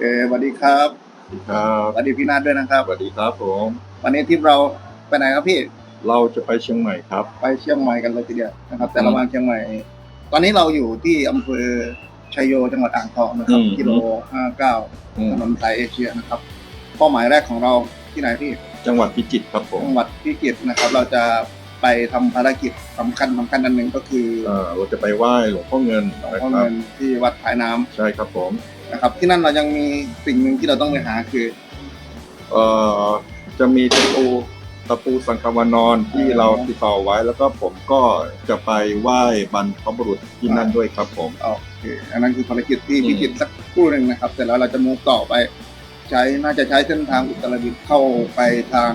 เออสวัสดีครับครับสวัสดีพี่นัทด้วยนะครับ สวัสดีครับผม วันนี้ทริปเราไปไหนครับพี่ เราจะไปเชียงใหม่ครับ ไปเชียงใหม่กันเลยทีเดียวนะครับ แต่ระหว่างเชียงใหม่ ตอนนี้เราอยู่ที่อำเภอชัยโยจังหวัดอ่างทองนะครับอืมกิโลห้าเก้าอืมถนนสายเอเชียนะครับ เป้าหมายแรกของเราที่ไหนพี่ จังหวัดพิจิตรครับผม จังหวัดพิจิตรนะครับ เราจะ ไปทำภารกิจสำคัญสำคัญอันหนึ่งก็คือเอ่อเราจะไปไหว้หลวงพ่อเงินหลวงนะพ่อครัเงิบนที่วัดท้ายน้ำใช่ครับผมนะครับ ที่นั่นเรายังมีสิ่งหนึ่งที่เราต้องไปหาคือเอ่อจะมีตะปูตะปูสังคาวานอนที่อ๋อเราติดต่อไว้ แล้วก็ผมก็จะไปไหว้บรรพบุรุษที่นั่นด้วยครับผม โอเคอันนั้นคือภารกิจที่อืม พิจิตรสักครู่หนึ่งนะครับเสร็จแล้วเราจะมุ่งต่อไป ใช้น่าจะใช้เส้นทางอุตรดิตถ์เข้าไปทาง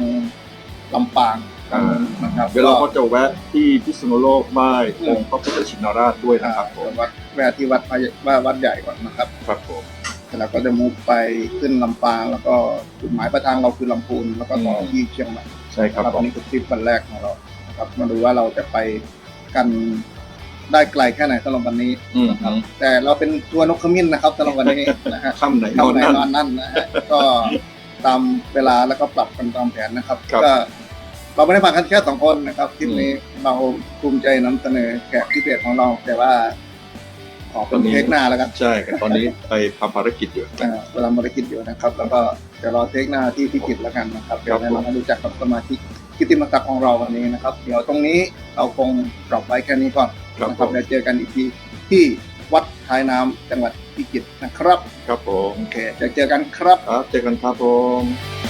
ลำปาง ทางนั้นนะครับเดี๋ยวเราก็จะแวะที่พิษณุโลกไหว้องค์พระพุทธชินราชด้วยอ่านะครับผมวัดแวะที่วัดพระว่าวัดใหญ่ก่อนนะครับครับผมเสร็จแล้วก็จะมุ่งไปขึ้นลำปาง แล้วก็จุดหมายปลายทางเราคือลำพูนแล้วก็ต่อที่เชียงใหม่ใช่ครับครับผอันมนี้คือทริปวันแรกของเรานะครับมาดูว่าเราจะไปกันได้ไกลแค่ไหนสำหรับวันนี้อืมนะครับแต่เราเป็นทัวร์นกขมิ้นนะครับสำหรับวันนี้นะฮะค่ำไหนนเข้าอนในนั่นนอนนั่นนะฮะก็ตามเวลาแล้วก็ปรับกันตามแผนนะครับครับก็ เราไม่ได้มากันแค่สองคนนะครับทริปนี้เราภูมิใจนำเสนอแขกพิเศษของเรา แต่ว่าขอเป็นเทคหน้าแล้วกันใช่ครับตอนนี้ไปทำภารกิจอยู่เอ่อเวลาภารกิจอยู่นะครับ แล้วก็เดี๋ยวรอเทคหน้าที่พิจิตรแล้วกันนะครับเดี๋ยวแนะนำให้รู้จักกับสมาชิกกิตติมศักดิ์ของเราวันนี้นะครับ เดี๋ยวตรงนี้เราคงปรับไว้แค่นี้ก่อนครับนะคผรับมเดี๋ยวเจอกันอีกทีที่วัดท้ายน้ำจังหวัดพิจิตรนะครับ ครับผมโอเคจะเจอกันครับครับเจอกันครับผม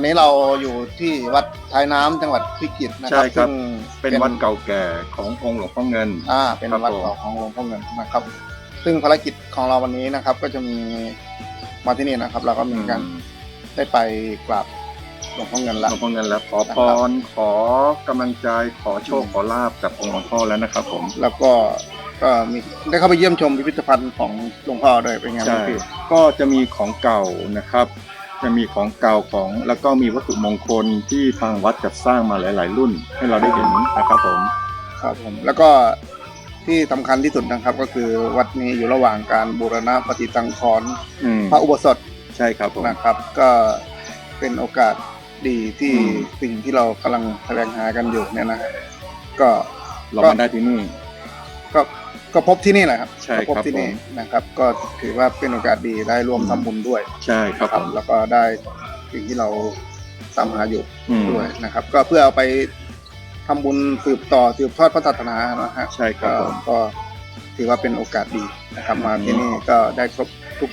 อะตอนนี้เราอยู่ที่วัดท้ายน้ำจังหวัดพิจิตรนะคใช่รับครับ ซึ่งเป็นวัดเก่าแก่ขององค์หลวงพ่อเงิน อ่าเป็นครับวัดผมเก่าของหลวงพ่อเงินนะครับ ซึ่งภารกิจของเราวันนี้นะครับ ก็จะมีมาที่นี่นะครับเราก็มีการได้ไปกราบหลวงพ่อเงินหลแล้ว วงพ่อเงินแล้วขอพรขอกำลังใจขอโชคขอลาบจากองค์หลวงพ่อแล้วนะครับ ผม แล้วก็ก็มีได้เข้าไปเยี่ยมชมพิพิธภัณฑ์ของหลวงพ่อด้วยเป็นไงบ้าใช่งพี่ก็จะมีของเก่านะครับ จะมีของเก่าของแล้วก็มีวัตถุมงคลที่ทางวัดจัดสร้างมาหลาย ๆ รุ่น ให้เราได้เห็นนะครับผมครับผมแล้วก็ที่สำคัญที่สุดนะครับก็คือวัดนี้อยู่ระหว่างการบูรณะปฏิสังขรณ์อืมพระอุโบสถใช่ครับผมนะครับ ก็เป็นโอกาสดีที่อืมสิ่งที่เรากำลังแสวงหากันอยู่เนี่ยนะฮะก็เรามาได้ที่นี่ ก็ ก็พบที่นี่แหละครับใช่ก็พบครับที่นี่ผมนะครับ ก็ถือว่าเป็นโอกาสดีได้ร่วมอืม ทำบุญด้วยใช่ครับผมแล้วก็ได้สิ่งที่เราตามหาอยู่อืม ด้วยนะครับ ก็เพื่อเอาไปทำบุญสืบต่อสืบทอดพระศาสนานะฮะ ใช่ครับผม ก็ถือว่าเป็นโอกาสดีนะครับมาที่นี่ก็ได้ครบทุก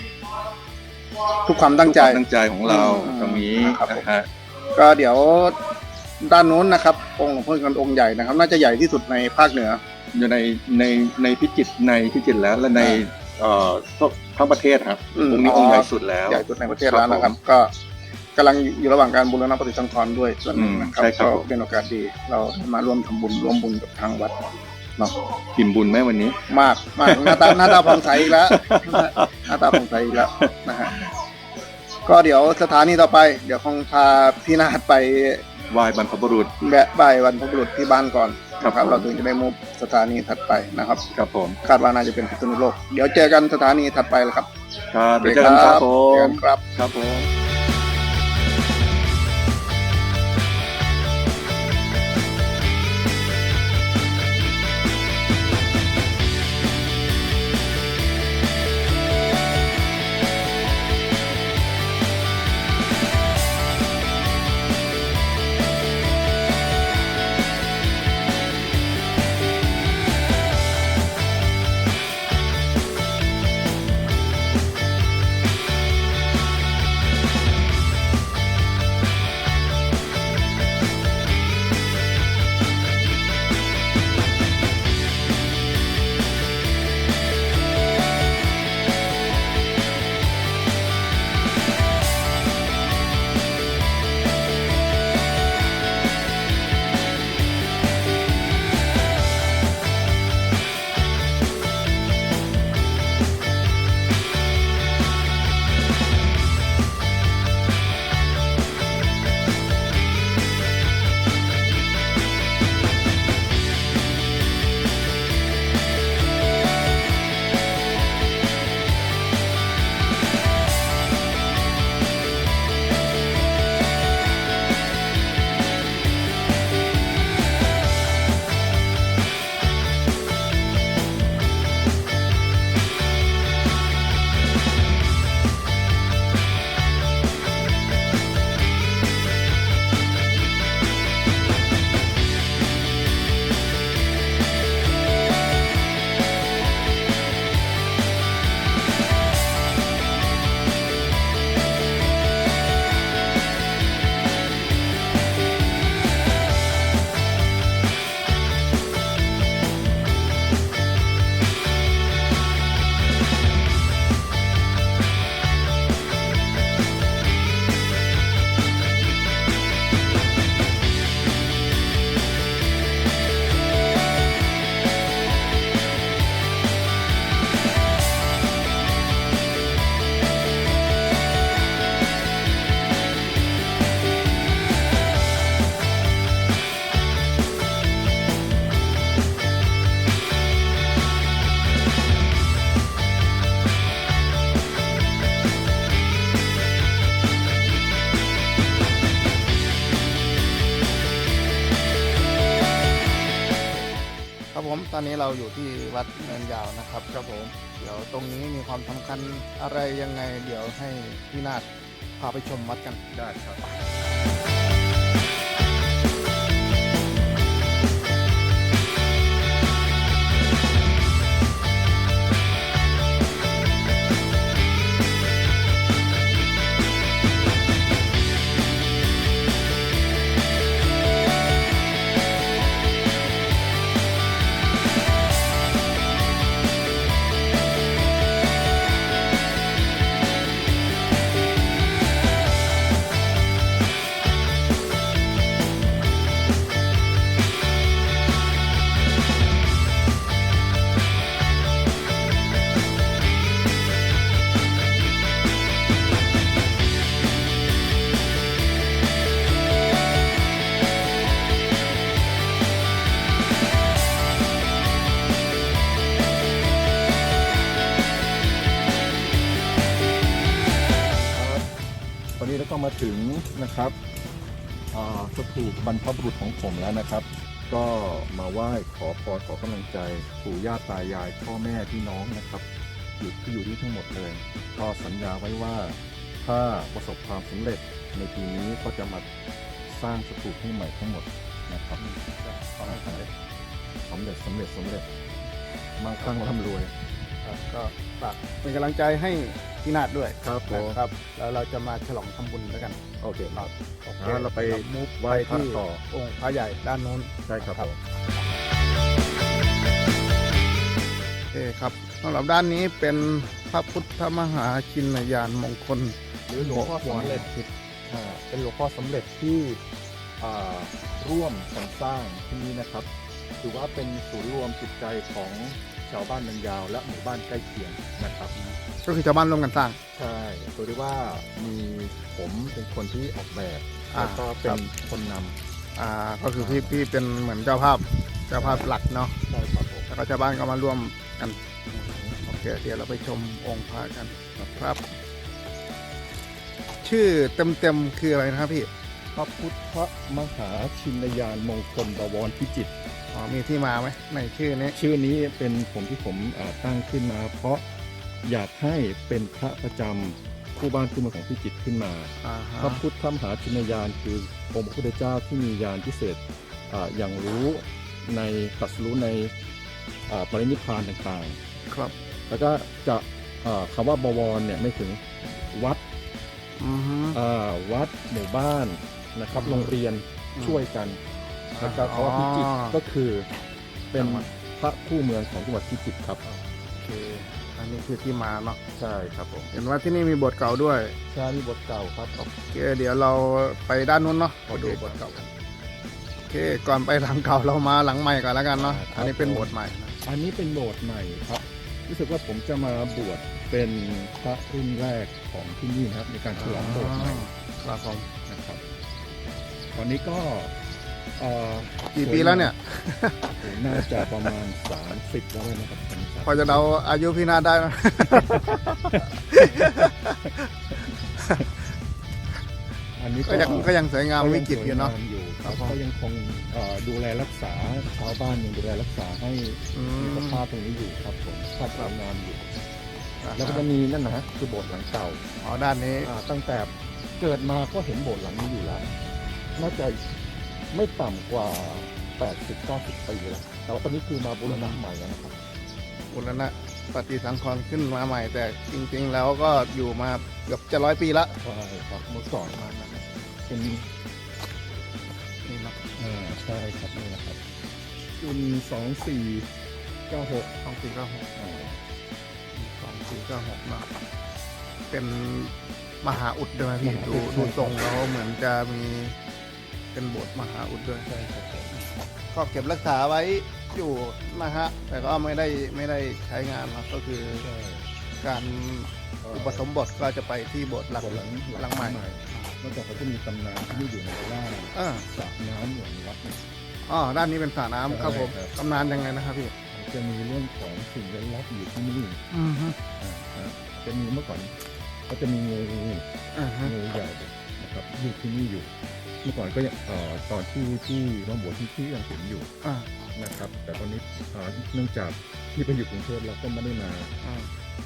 ทุกความตั้งใจทุกความตั้งใจของเราอืมตรงนี้ครับผม นะฮะก็เดี๋ยวด้านนู้นนะครับ องค์หลวงพ่อกันองค์ใหญ่นะครับ น่าจะใหญ่ที่สุดในภาคเหนือ อยู่ในในในพิจิตรในพิจิตรแล้วและในเอ่อทั้งประเทศครับอืม องค์นี้อ๋อองค์ใหญ่สุดแล้ว ใหญ่สุดในประเทศแล้วนะครับ ก็กำลังอยู่ระหว่างการบูรณะปฏิสังขรณ์ด้วยส่วนหนึ่งนะครับอืมใช่ครับก็ผม เป็นโอกาสดี เรามาร่วมทำบุญร่วมบุญกับทางวัดเนาะพิมพ์บุญไหมวันนี้ มากมากหน้าตาหน้าตาผ่องใสอีกแล้วหน้าตาผ่องใสอีกแล้วนะฮะก็เดี๋ยวสถานีต่อไป เดี๋ยวคงพาพี่นาฏไปไหว้บรรพบุรุษแวะบ่ายวันพบุรุษที่บ้านก่อน ครับนะครับผมเราถึงจะได้มุฟสถานีถัดไปนะครับครับผมคาดว่าน่าจะเป็นพิษณุโลก เดี๋ยวเจอกันสถานีถัดไปแล้วครับครับเดี๋ยวเจอกันครับผเจอมกันครับครับผม อนนี้เราอยู่ที่วัดเนินยาวนะครับครับผมเดี๋ยวตรงนี้มีความสำคัญอะไรยังไง เดี๋ยวให้พี่นาฏพาไปชมวัดกันได้ครับครับ งนะครับอ่าสถูปบรรพบุรุษของผมแล้วนะครับ ก็มาไหว้ขอพรขอกำลังใจปู่ย่าตายายพ่อแม่พี่น้องนะครับอยู่ที่อยู่ที่ทั้งหมดเลย ก็สัญญาไว้ว่าถ้าประสบความสำเร็จในปีนี้ก็จะมาสร้างสถูปให้ใหม่ทั้งหมดนะครับขอให้สำเร็จสำเร็จสำเร็จสำเร็จมั่งคั่งร่ำรวยครับก็ ฝากเป็นกำลังใจให้พี่นาดด้วยครับผม นะครับแล้วเราจะมาฉลองทำบุญด้วยกันโอเคครับโอเคงั้นเราไปมุกไหว้พระที่ต่อ องค์พระใหญ่ด้านโน้น ใช่ครับผม โอเคครับสำหรับด้านนี้เป็นพระพุทธมหาชินยานมงคลหรือหลวงพ่อสำเร็จอ่าเป็นหลวงพ่อสำเร็จที่อ่าร่วมกันสร้างที่นี่นะครับ ถือว่าเป็นศูนย์รวมจิตใจของ ชาวบ้านนันยาวและหมู่บ้านใกล้เคียงนะครับก็คือชาวบ้านร่วมกันสร้าง ใช่ตัวที่ว่ามีผมเป็นคนที่ออกแบบอ่าแล้วก็เป็ครันบ คนนำอ่าก็คือพี่พี่เป็นเหมือนเจ้าภาพเจ้าภาพหลักเนาะใช่ครับผมแล้วก็ชาวบ้านก็มาร่วมกันโอเคเดี๋ยวเราไปชมองค์พระกันนะครับ ชื่อเต็มๆคืออะไรนะครับพี่ พระพุทธมหาชินยานมงคลบวรพิจิตร อ๋อมีที่มาไหมในชื่อนี้ชื่อนี้เป็นผมที่ผมอ่าตั้งขึ้นมา เพราะอยากให้เป็นพระประจำคู่บ้านคู่เมืองของพิจิตรขึ้นมาอ่าฮะพระพุทธมหาชินยานคือองค์พระพุทธเจ้าที่มียานพิเศษอาอย่างรู้ในตรัสรู้ในอ่าปรินิพพานต่างครับๆแล้วก็จะอ่าคำว่าบวรเนี่ยไม่ถึงวัดอือฮึอ่าวัดหมู่บ้านนะครับอืมโรงเรียนอืมช่วยกัน แล้วก็อ๋อคำว่าพิจิตรก็คือเป็นจังหวัดพระคู่เมืองของจังหวัดพิจิตรครับโอเคอันนี้คือที่มาเนาะใช่ครับผมเห็นว่าที่นี่มีโบสถ์เก่าด้วยใช่ที่บทเก่าครับ โอเคเดี๋ยวเราไปด้านนู้นเนาะไปดูโบสถ์เก่ากันโอเคก่อนไปหลังเก่าเรามาหลังใหม่ก่อนแล้วกันเนาะอันนี้เป็นโบสถ์ใหม่นะอันนี้เป็นโบสถ์ใหม่ครับ รู้สึกว่าผมจะมาบวชเป็นพระรุ่นแรกของที่นี่นะครับ ในการฉลองโบสถ์ใหม่ครับผมนะครับตอนนี้ก็ เอ่อกี่ปีแล้วเนี่ยโอ้โหน่าจะประมาณ 30 แล้วนะครับผมพอจะเดาอายุพี่นาได้ไหม อันนี้ก็ยังก็ยังสวยงามวิจิตรอยู่เนาะก็งสวงมอยู่ครับครับผมก็ยังคงเอ่อดูแลรักษาชาวบ้านยังดูแลรักษาให้อืมีมสภาพตรงนี้อยู่ครับผมภาพสวยงามอยู่ แล้วก็จะมีนั่นนะฮะคือโบสถ์หลังเก่าอ๋อด้านนี้อ่าตั้งแต่เกิดมาก็เห็นโบสถ์หลังนี้อยู่แล้วน่าจะ ไม่ต่ำกว่า 80-90 ปีแล้วแต่ว่าตอนนี้คือมาบูรณะใหม่แล้วนะครับ บุรณะปฏิสังขรณ์ขึ้นมาใหม่ แต่จริงๆแล้วก็อยู่มาเกือบจะร้อยปีละใช่ครับเมื่อก่อนมานะครับเป็นนี่เนาะอ่าใช่ครับนี่นะครับจุนสองสี่เก้าหกสองสี่เก้าหกสองสี่เก้าหกเนาะเป็นมหาอุดด้วยไหมพี่ดูดูทรงแล้วเหมือนจะมี เป็นโบสถ์มหาอุดด้วยใช่ครับผมก็เก็บรักษาไว้อยู่นะฮะแต่ก็ไม่ได้ไม่ได้ใช้งานครับก็คือใช่การอุปสมบทก็จะไปที่โบสถ์หลักโบสถ์หลังหลังใหม่นอกจากเขาจะมีตำนานที่อยู่ในล่างอ่าสระน้ำหลวงวัดเนี่ย อ๋อด้านนี้เป็นสระน้ำครับผมใช่ครับ ตำนานยังไงนะครับพี่จะมีเรื่องของสิ่งลี้ลับอยู่ที่นี่อือฮึอ่านะจะมีเมื่อก่อนก็จะมีงูอือฮึงูใหญ่ นะครับอยู่ที่นี่อยู่ เมื่อก่อนก็ยังเอ่อตอนที่ที่มาบวชที่ที่ยังเห็นอยู่อ่านะครับ แต่ตอนนี้เอ่อเนื่องจากที่ไปอยู่กรุงเทพเราก็ไม่ได้มาอ่า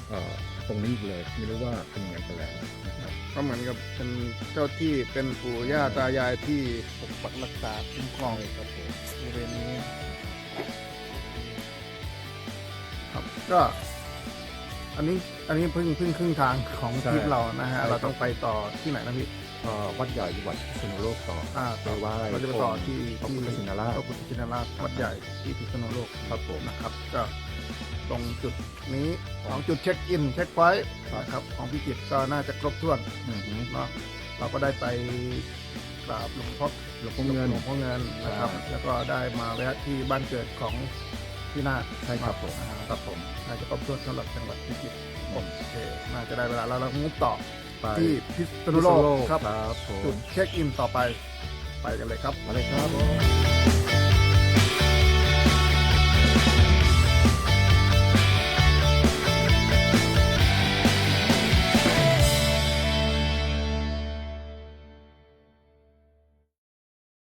เอ่อตรงนี้อีกเลยไม่รู้ว่าเป็นยังไงกันแล้วนะครับ ก็เหมือนกับเป็นเจ้าที่เป็นปู่ย่าตายายที่ปกปักรักษาคุ้มครองครับผมบริเวณนี้ ครับก็ อันนี้อันนี้เพิ่งเพิ่งครึ่งทางของทริปเรานะฮะเราต้องไปต่อที่ไหนนะพี่ เอ่อวัดใหญ่วัดพิษณุโลกต่ออ่าไปไหว้เราจะไปต่อที่พระที่พุทธชินราชพระพุทธชินราชวัดใหญ่ที่พิษณุโลกครับผมนะครับก็ตรงจุดนี้ของจุดเช็คอินเช็คพอยต์นะครับของพิจิตรก็น่าจะครบถ้วนอือฮึเนาะเราก็ได้ไปกราบหลวงพ่อหลวงพ่อเงินหลวงพ่อเงินนะครับใช่แล้วก็ได้มาแวะที่บ้านเกิดของพี่นาฏใช่ครับผมอ่าครับผมน่าจะครบถ้วนสำหรับจังหวัดพิจิตรโอเคน่าจะได้เวลาแล้วเรางุบต่อ ไปที่พิษณุโลกครับ ครับผจุมดเช็คอินต่อไปไปกันเลยครับอะไรครับผม